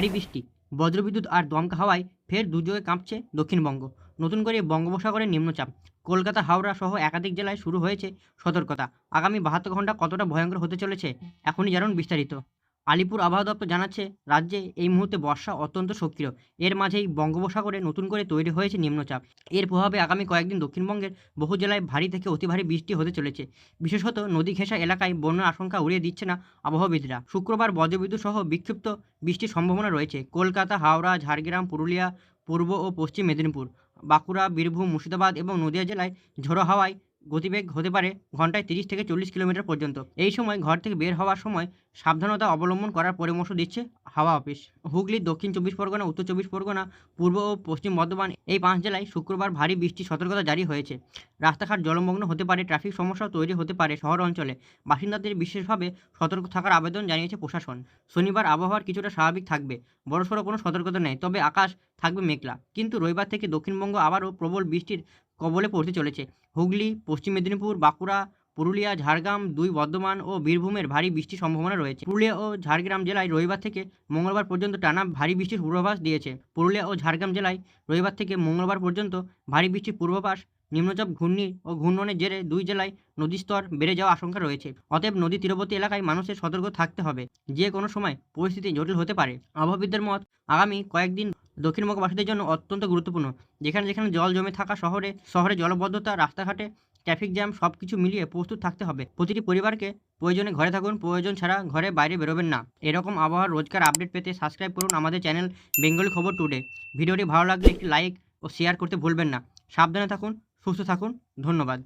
ভারী বৃষ্টি, বজ্রবিদ্যুৎ আর দমকা হাওয়ায় ফের দুর্যোগে কাঁপছে দক্ষিণবঙ্গ। নতুন করে বঙ্গোপসাগরের নিম্নচাপ, কলকাতা, হাওড়া সহ একাধিক জেলায় শুরু হয়েছে সতর্কতা। আগামী বাহাত্তর ঘণ্টা কতটা ভয়ঙ্কর হতে চলেছে, এখনই জানুন বিস্তারিত। আলিপুর আবহাওয়া দপ্তর জানাচ্ছে, রাজ্যে এই মুহূর্তে বর্ষা অত্যন্ত সক্রিয়। এর মাঝেই বঙ্গোপসাগরে নতুন করে তৈরি হয়েছে নিম্নচাপ। এর প্রভাবে আগামী কয়েকদিন দক্ষিণবঙ্গের বহু জেলায় ভারী থেকে অতি ভারী বৃষ্টি হতে চলেছে। বিশেষত নদী ঘেঁষা এলাকায় বন্যার আশঙ্কা উড়িয়ে দিচ্ছে না আবহাওয়াবিদরা। শুক্রবার বজ্রবিদ্যুৎ সহ বিক্ষিপ্ত বৃষ্টির সম্ভাবনা রয়েছে। কলকাতা, হাওড়া, ঝাড়গ্রাম, পুরুলিয়া, পূর্ব ও পশ্চিম মেদিনীপুর, বাঁকুড়া, বীরভূম, মুর্শিদাবাদ এবং নদিয়া জেলায় ঝোড়ো হাওয়ায় গতিবেগ হতে পারে ঘন্টায় তিরিশ থেকে চল্লিশ কিলোমিটার পর্যন্ত। এই সময় ঘর থেকে বের হওয়ার সময় সাবধানতা অবলম্বন করার পরামর্শ দিচ্ছে হাওয়া অফিস। হুগলি, দক্ষিণ চব্বিশ পরগনা, উত্তর চব্বিশ পরগনা, পূর্ব ও পশ্চিম বর্ধমান এই পাঁচ জেলায় শুক্রবার ভারী বৃষ্টির সতর্কতা জারি হয়েছে। রাস্তাঘাট জলমগ্ন হতে পারে, ট্রাফিক সমস্যাও তৈরি হতে পারে শহর অঞ্চলে। বাসিন্দাদের বিশেষভাবে সতর্ক থাকার আবেদন জানিয়েছে প্রশাসন। শনিবার আবহাওয়ার কিছুটা স্বাভাবিক থাকবে, বড়সড় কোনো সতর্কতা নেই, তবে আকাশ থাকবে মেঘলা। কিন্তু রবিবার থেকে দক্ষিণবঙ্গ আবারও প্রবল বৃষ্টির কবলে পড়তে চলেছে। হুগলি, পশ্চিম মেদিনীপুর, বাঁকুড়া, পুরুলিয়া, ঝাড়গ্রাম, দুই বর্ধমান ও বীরভূমের ভারী বৃষ্টির সম্ভাবনা রয়েছে। পুরুলিয়া ও ঝাড়গ্রাম জেলায় রবিবার থেকে মঙ্গলবার পর্যন্ত টানা ভারী বৃষ্টির পূর্বাভাস দিয়েছে। পুরুলিয়া ও ঝাড়গ্রাম জেলায় রবিবার থেকে মঙ্গলবার পর্যন্ত ভারী বৃষ্টির পূর্বাভাস, নিম্নচাপ, ঘূর্ণি ও ঘূর্ণনের জেরে দুই জেলায় নদীর স্তর বেড়ে যাওয়ার আশঙ্কা রয়েছে। অতএব নদী তীরবর্তী এলাকায় মানুষের সতর্ক থাকতে হবে। যে কোনো সময় পরিস্থিতি জটিল হতে পারে। আবহাওয়িদদের মত আগামী কয়েকদিন দক্ষিণবঙ্গবাসীদের জন্য অত্যন্ত গুরুত্বপূর্ণ। যেখানে যেখানে জল জমে থাকা শহরে শহরে জলবদ্ধতা, রাস্তাঘাটে ট্রাফিক জ্যাম সব কিছু মিলিয়ে প্রস্তুত থাকতে হবে। প্রতিটি পরিবারকে প্রয়োজনে ঘরে থাকুন, প্রয়োজন ছাড়া ঘরে বাইরে বেরোবেন না। এরকম আবহাওয়ার রোজকার আপডেট পেতে সাবস্ক্রাইব করুন আমাদের চ্যানেল বেঙ্গলি খবর টুডে ভিডিওটি ভালো লাগলে একটি লাইক ও শেয়ার করতে ভুলবেন না। সাবধানে থাকুন, সুস্থ থাকুন, ধন্যবাদ।